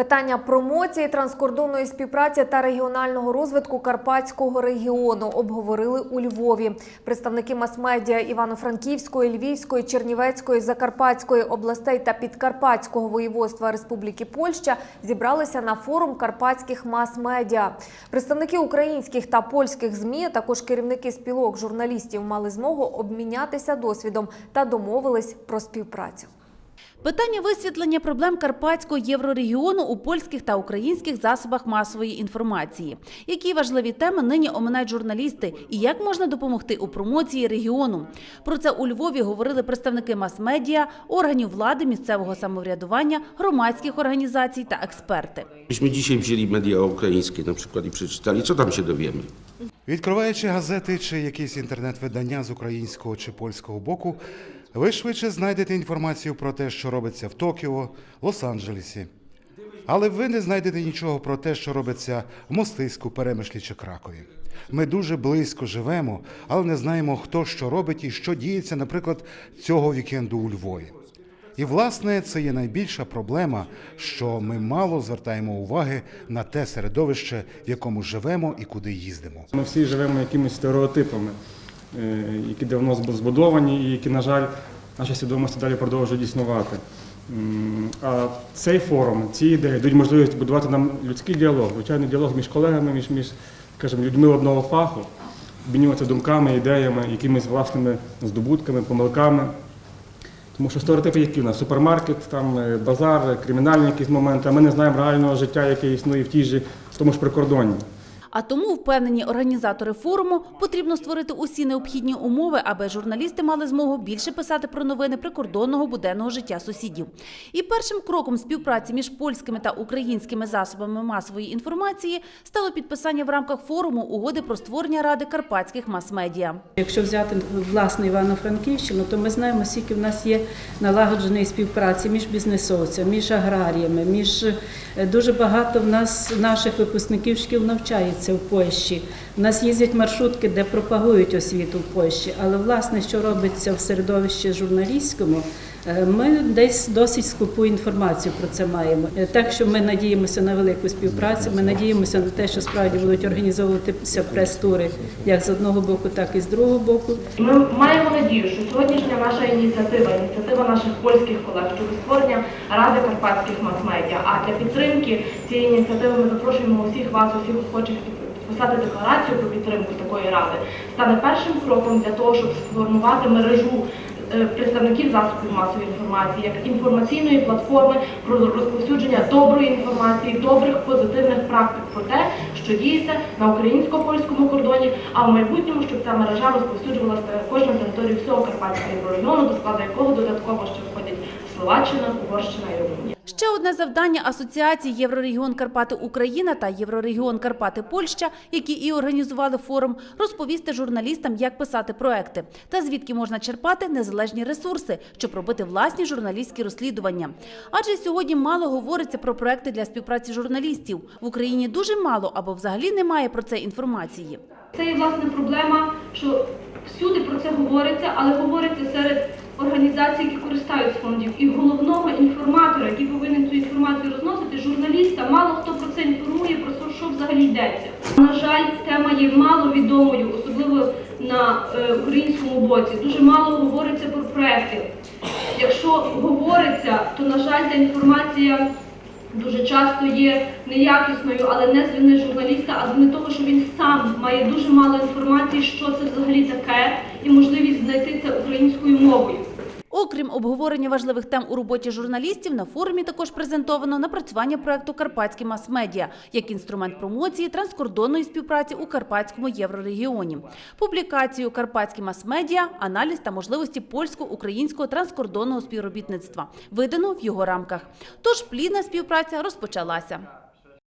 Питання промоції транскордонної співпраці та регіонального розвитку Карпатського регіону обговорили у Львові. Представники мас-медіа Івано-Франківської, Львівської, Чернівецької, Закарпатської областей та Підкарпатського воєводства Республіки Польща зібралися на форум карпатських мас-медіа. Представники українських та польських змі, також керівники спілок журналістів мали змогу обмінятися досвідом та домовились про співпрацю. Питання висвітлення проблем карпатського єврорегіону у польських та українських засобах масової інформації. Які важливі теми нині оминають журналісти і як можна допомогти у промоції регіону? Про це у Львові говорили представники мас-медіа, органів влади, місцевого самоврядування, громадських організацій та експерти. Myśmy dzisiaj media ukraińskie na przykład i przeczytali, co tam się dowiemy. Відкриваючи газети чи якісь інтернет-видання з українського чи польського боку, ви швидше знайдете інформацію про те, що робиться в Токіо, Лос-Анджелесі. Але ви не знайдете нічого про те, що робиться в Мостиську, Перемишлі чи Кракові. Ми дуже близько живемо, але не знаємо, хто що робить і що діється, наприклад, цього вікенду у Львові. І, власне, це є найбільша проблема, що ми мало звертаємо уваги на те середовище, в якому живемо і куди їздимо. Ми всі живемо якимись стереотипами, які давно збудовані і які, на жаль, наша свідомості далі продовжують існувати. А цей форум, ці ідеї дають можливість будувати нам людський діалог, звичайний діалог між колегами, між, між скажімо, людьми одного фаху, обмінюватися думками, ідеями, якимись власними здобутками, помилками. Тому що стереотипи, які в нас супермаркет, там е, базар, кримінальні якісь моменти, а ми не знаємо реального життя, яке існує в тій же в тому ж прикордонні. А тому впевнені організатори форуму потрібно створити усі необхідні умови, аби журналісти мали змогу більше писати про новини прикордонного буденного життя сусідів. І першим кроком співпраці між польськими та українськими засобами масової інформації стало підписання в рамках форуму угоди про створення ради карпатських мас-медіа. Якщо взяти власне Івано-Франківщину, то ми знаємо, скільки в нас є налагодженої співпраці між бізнесовцями, між аграріями, між е, дуже багато в нас наших випускників шкіл навчається в Польщі. У нас їздять маршрутки, де пропагують освіту в Польщі. Але власне, що робиться в середовищі журналістському, ми десь досить скупу інформацію про це маємо. Е, Так що ми надіємося на велику співпрацю. Ми надіємося на те, що справді будуть організовуватися прес-тури як з одного боку, так і з другого боку. Ми маємо надію, що сьогоднішня наша ініціатива, ініціатива наших польських колег щодо створення Ради карпатських мас-медіа. А для підтримки цієї ініціативи ми запрошуємо усіх вас, усіх охочих підписати декларацію про підтримку такої ради. Стане першим кроком для того, щоб сформувати мережу. Е, Представників засобів масової інформації як інформаційної платформи про розповсюдження доброї інформації, добрих позитивних практик про те, що діється на українсько-польському кордоні, а в майбутньому, щоб ця мережа розповсюджувалася також на території всього Карпатського регіону, до складу якого додатково ще входять Словаччина, Угорщина і Румунія. Ще одне завдання асоціації Єврорегіон Карпати Україна та Єврорегіон Карпати Польща, які і організували форум, розповісти журналістам, як писати проекти та звідки можна черпати незалежні ресурси, щоб робити власні журналістські розслідування. Адже сьогодні мало говориться про проекти для співпраці журналістів в Україні дуже мало або взагалі немає про це інформації. Це є власне проблема, що всюди про це говориться, але говориться серед організацій, які користуються фондів. І головного інформатора, який повинен цю інформацію розносити, журналіста, мало хто про це інформує, про що- взагалі йдеться. На жаль, тема є мало відомою, особливо на е, українському боці. Дуже мало говориться про проекти. Якщо говориться, то на жаль, та інформація дуже часто є неякісною, але не з вини журналіста, а з вини того, що він сам має дуже мало інформації, що це взагалі таке, і можливість знайти це українською мовою. Окрім обговорення важливих тем у роботі журналістів, на форумі також презентовано напрацювання проекту Карпатські мас-медіа як інструмент промоції транскордонної співпраці у Карпатському єврорегіоні, публікацію Карпатські мас-медіа, аналіз та можливості польсько-українського транскордонного співробітництва, видано в його рамках. Тож плідна співпраця розпочалася.